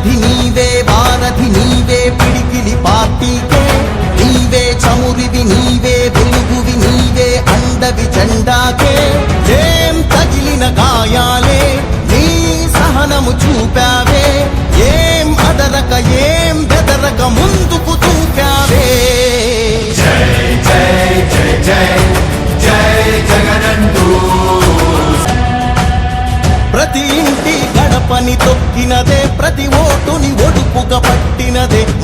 సారథి నీవే వారధి నీవే పిడికిలి పార్టీకే. నీవే చమురివి నీవే వెలుగువి నీవే అండవి జెండాకే. ఏం తగిలిన గాయాలే నీ సహనము చూపావే. ఏం అదరక ఏం బెదరక ముందుకు ప్రతి ఇంటి గడపని తొక్కినదే ప్రతి ఓ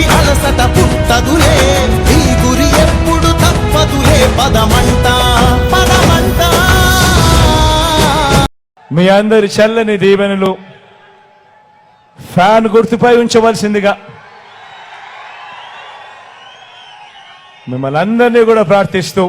అడుగుకి అలసట పుట్టదులే నీ గురి ఎప్పుడు తప్పదులే. పదమంట పదమంట. మీ అందరి చల్లని దీవెనలు ఫ్యాన్ గుర్తుపై ఉంచవలసిందిగా మిమ్మల్ని అందరినీ కూడా ప్రార్థిస్తూ